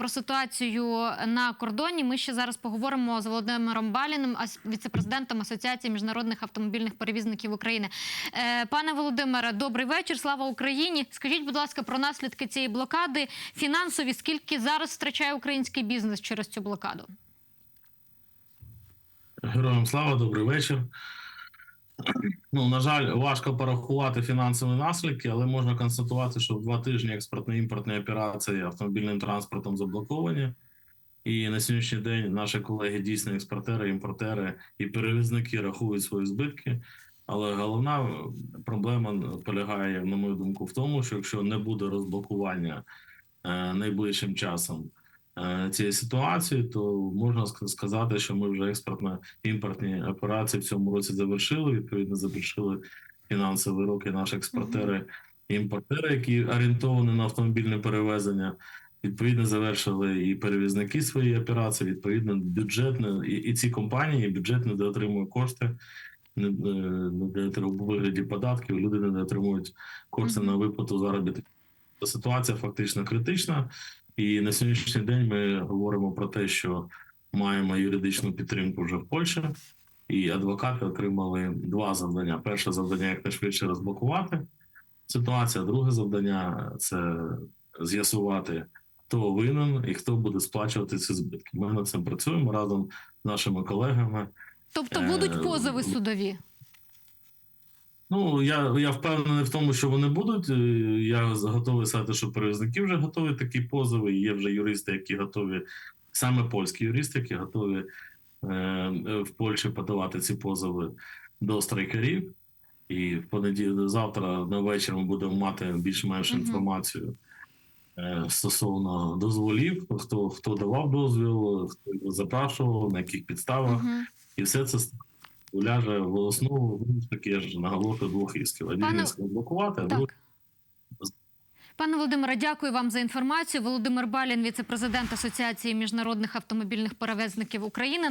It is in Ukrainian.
про ситуацію на кордоні. Ми ще зараз поговоримо з Володимиром Баліним, віцепрезидентом Асоціації міжнародних автомобільних перевізників України. Е, Пане Володимире, добрий вечір. Слава Україні. Скажіть, будь ласка, про наслідки цієї блокади фінансові. Скільки зараз втрачає український бізнес через цю блокаду? Героям слава, добрий вечір. Ну, на жаль, важко порахувати фінансові наслідки, але можна констатувати, що в два тижні експортно-імпортні операції автомобільним транспортом заблоковані. І на сьогоднішній день наші колеги, дійсно експортери, імпортери і перевізники рахують свої збитки. Але головна проблема полягає, на мою думку, в тому, що якщо не буде розблокування е, найближчим часом цієї ситуації, то можна сказати, що ми вже експортно-імпортні операції в цьому році завершили. Відповідно, завершили фінансові роки наші експортери і імпортери, які орієнтовані на автомобільне перевезення. Відповідно, завершили і перевізники свої операції. Відповідно, бюджетне і, і ці компанії бюджет не отримує кошти. Не, е, не доотримує вигляді податків, люди не отримують кошти на виплату заробітних. Ситуація фактично критична. І на сьогоднішній день ми говоримо про те, що маємо юридичну підтримку вже в Польщі, і адвокати отримали два завдання: перше завдання якнайшвидше розблокувати ситуацію, друге завдання це з'ясувати, хто винен і хто буде сплачувати ці збитки. Ми над цим працюємо разом з нашими колегами. Тобто Е, будуть позови судові? Ну я, я впевнений в тому, що вони будуть. Е, Я готовий сказати, що перевізники вже готові такі позови. Є вже юристи, які готові, саме польські юристи, які готові е, е, в Польщі подавати ці позови до страйкерів. І в понеділок завтра на вечір ми будемо мати більш-менш інформацію е, стосовно дозволів, хто хто давав дозвіл, хто його запрашував, на яких підставах. І все це ляже в основу таки ж наголошую двох ісків. Один Пане- блокувати, а другий Пане Володимире, дякую вам за інформацію. Володимир Балін, віцепрезидент Асоціації міжнародних автомобільних перевезників України.